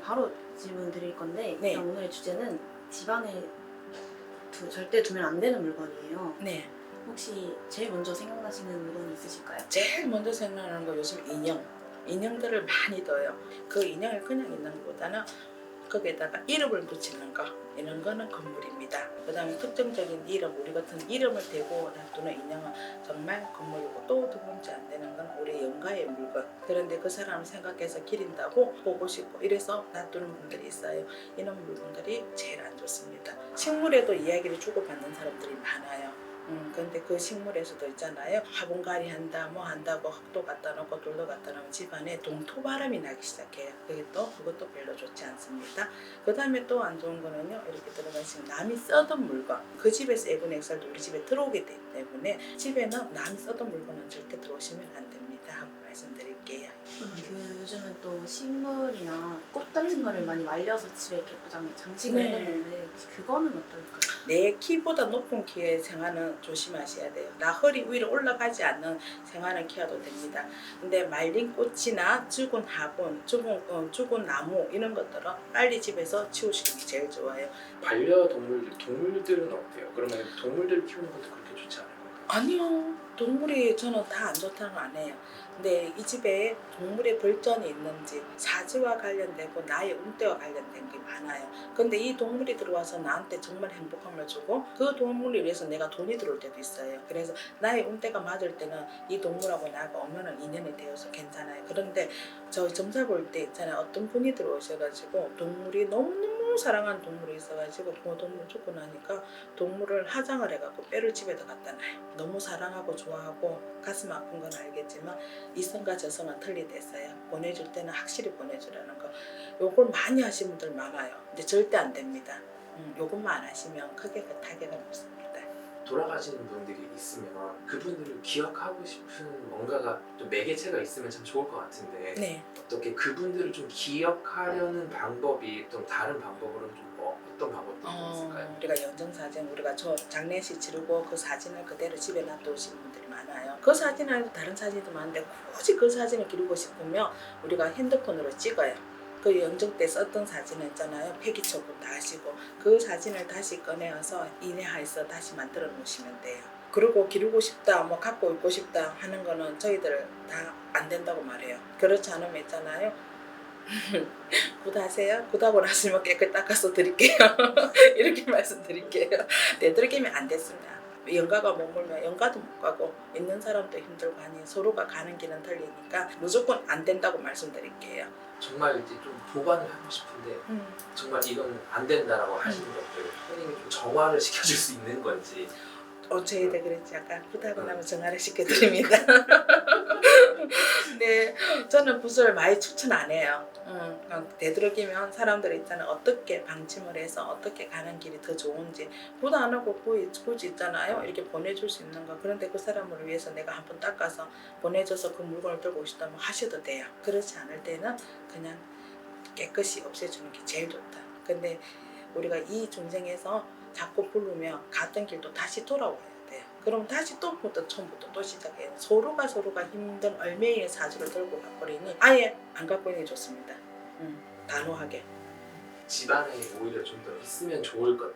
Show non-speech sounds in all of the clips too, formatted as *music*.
바로 질문 드릴 건데 네. 오늘의 주제는 집안에 두- 절대 두면 안 되는 물건이에요. 네. 혹시 제일 먼저 생각나시는 물건이 있으실까요? 제일 먼저 생각나는 거 요즘 인형. 인형들을 많이 둬요. 그 인형을 그냥 있는 것보다는 거기에다가 이름을 붙이는 거 이런 거는 건물입니다. 그 다음에 특정적인 이름 우리 같은 이름을 대고 놔두는 인형은 정말 건물이고 또 두 번째 안 되는 건 우리 영가의 물건. 그런데 그 사람을 생각해서 기린다고 보고 싶고 이래서 놔두는 분들이 있어요. 이런 물건들이 제일 안 좋습니다. 식물에도 이야기를 주고받는 사람들이 많아요. 음, 근데 그 식물에서도 있잖아요. 화분갈이 한다, 뭐 한다고 흙도 갖다 놓고 돌도 갖다 놓으면 집안에 동토바람이 나기 시작해요. 그게 또 그것도 별로 좋지 않습니다. 그 다음에 또 안 좋은 거는요. 이렇게 들어가시면 남이 써던 물건. 그 집에서 애분 액살도 우리 집에 들어오게 되기 때문에 집에는 남이 써던 물건은 절대 들어오시면 안 됩니다. 하고 말씀드릴게요. 그 요즘은 또 식물이나 꽃 같은 거를 많이 말려서 집에 이렇게 포장 장식을 네. 해놓는데 그거는 어떨까요? 내 키보다 높은 키의 생활은 조심하셔야 돼요. 나 허리 위로 올라가지 않는 생활은 키워도 됩니다. 근데 말린 꽃이나 죽은 화분, 죽은, 어, 죽은 나무 이런 것들은 빨리 집에서 치우시는 게 제일 좋아요. 반려동물들, 동물들은 어때요? 그러면 동물들 키우는 것도 그렇게 좋지 건가요? 아니요. 동물이 저는 다 안 좋다는 거 안 해요. 근데 이 집에 동물의 벌전이 있는지 사지와 관련되고 나의 운때와 관련된 게 많아요. 근데 이 동물이 들어와서 나한테 정말 행복함을 주고 그 동물을 위해서 내가 돈이 들어올 때도 있어요. 그래서 나의 운때가 맞을 때는 이 동물하고 나가 오면은 인연이 되어서 괜찮아요. 그런데 저 점사 볼 때 있잖아요. 어떤 분이 들어오셔가지고 동물이 너무너무 사랑하는 동물이 있어가지고 그 동물 죽고 나니까 동물을 화장을 해갖고 뼈를 집에다 갖다 놔요. 너무 사랑하고 좋아하고 가슴 아픈 건 알겠지만 이성과 저성은 틀리댔어요. 보내줄 때는 확실히 보내주라는 거. 요걸 많이 하시는 분들 많아요. 근데 절대 안 됩니다. 음, 요것만 안 하시면 크게 그 타격은 없습니다. 돌아가시는 분들이 있으면 그분들을 기억하고 싶은 뭔가가 좀 매개체가 있으면 참 좋을 것 같은데 네. 어떻게 그분들을 좀 기억하려는 방법이 좀 다른 방법으로는 좀 뭐, 어떤 방법들이 어, 있을까요? 우리가 영정사진 우리가 저 장례식 치르고 그 사진을 그대로 집에 놔두시는 분들이 많아요. 그 사진 아니고 다른 사진도 많은데 굳이 그 사진을 기르고 싶으면 우리가 핸드폰으로 찍어요. 그 영정 때 썼던 사진은 있잖아요. 폐기 처분 다 하시고 그 사진을 다시 꺼내어서 인해해서 다시 만들어 놓으시면 돼요. 그리고 기르고 싶다, 뭐 갖고 있고 싶다 하는 거는 저희들 다 안 된다고 말해요. 그렇지 않으면 있잖아요. 굿하세요? 굿하고 나시면 깨끗 닦아서 드릴게요. *laughs* 이렇게 말씀드릴게요. *laughs* 되도록이면 안 됐습니다. 연가가 머물면 연가도 못 가고 있는 사람도 힘들고 하니 서로가 가는 길은 틀리니까 무조건 안 된다고 말씀드릴게요. 정말 이제 좀 보관을 하고 싶은데 음. 정말 이건 안 된다라고 하시는 것들 선생님이 좀 정화를 *laughs* 시켜줄 수 있는 건지 어, 저희들 그랬지 아까 굿하고 나면 전화를 시켜드립니다. *laughs* 네, 저는 붓을 많이 추천 안 해요. 음, 그냥 되도록이면 사람들 있잖아요. 어떻게 방침을 해서 어떻게 가는 길이 더 좋은지 붓안 하고 굳이, 있잖아요. 이렇게 보내줄 수 있는 거. 그런데 그 사람을 위해서 내가 한번 닦아서 보내줘서 그 물건을 들고 오시다면 하셔도 돼요. 그렇지 않을 때는 그냥 깨끗이 없애주는 게 제일 좋다. 근데 우리가 이 전쟁에서 자꾸 부르면 갔던 길도 다시 돌아와야 돼요. 그럼 다시 또부터 처음부터 또 시작해요. 서로가 서로가 힘든 얼매의 사주를 들고 가버리니 아예 안 갖고 있는 게 좋습니다. 음, 단호하게. 집안에 오히려 좀 더 있으면 좋을 것들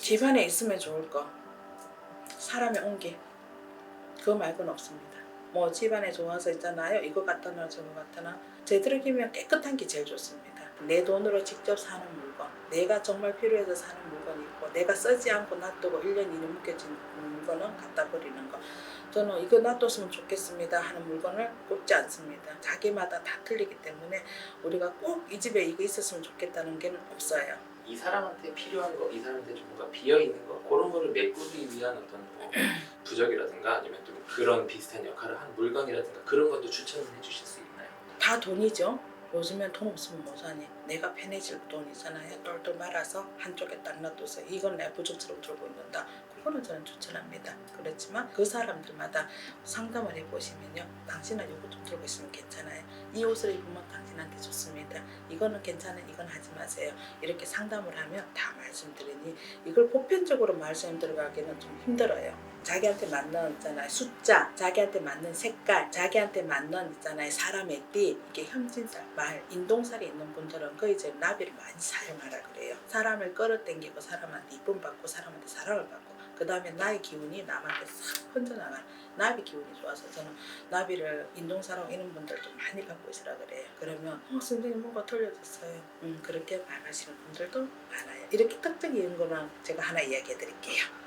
집안에 있으면 좋을 거. 사람의 온기. 그거 말고는 없습니다. 뭐 집안에 좋아서 있잖아요. 이거 갖다 놔 저거 갖다 놔. 제대로 기면 깨끗한 게 제일 좋습니다. 내 돈으로 직접 사는 물건. 내가 정말 필요해서 사는 있고 내가 쓰지 않고 놔두고 1년 이내 묶여진 물건은 갖다 버리는 거. 저는 이거 놔뒀으면 좋겠습니다 하는 물건을 꼽지 않습니다. 자기마다 다 틀리기 때문에 우리가 꼭 이 집에 이거 있었으면 좋겠다는 게 없어요. 이 사람한테 필요한 거, 이 사람한테 좀 뭔가 비어 있는 거 그런 거를 메꾸기 위한 어떤 뭐 *clears throat* 부적이라든가 아니면 좀 그런 비슷한 역할을 한 물건이라든가 그런 것도 추천을 해주실 수 있나요? 다 돈이죠. 요즘엔 돈 없으면 못 사니. 내가 편해질 돈 있잖아요. 똘똘 말아서 한쪽에 딱 놔둬서 이건 내 부족스러워 들고 있는다. 그거는 저는 추천합니다. 그렇지만 그 사람들마다 상담을 해보시면요. 당신은 이거 좀 들고 있으면 괜찮아요. 이 옷을 입으면 당신한테 좋습니다. 이거는 괜찮아요. 이건 하지 마세요. 이렇게 상담을 하면 다 말씀드리니 이걸 보편적으로 말씀 들어가기는 좀 힘들어요. 자기한테 맞는 있잖아요 숫자, 자기한테 맞는 색깔, 자기한테 맞는 있잖아요 사람의 띠 이게 현진살, 말, 인동살이 있는 분들은 그 이제 나비를 많이 사용하라 그래요. 사람을 끌어당기고 사람한테 이쁨 받고 사람한테 사랑을 받고 그 다음에 나의 기운이 남한테 싹 퍼져나가 나비 기운이 좋아서 저는 나비를 인동사랑 이런 분들도 많이 받고 있으라 그래요. 그러면 어 선생님 뭔가 틀려졌어요. 음 그렇게 말하시는 분들도 많아요. 이렇게 특징이 있는 거는 제가 하나 이야기해 드릴게요.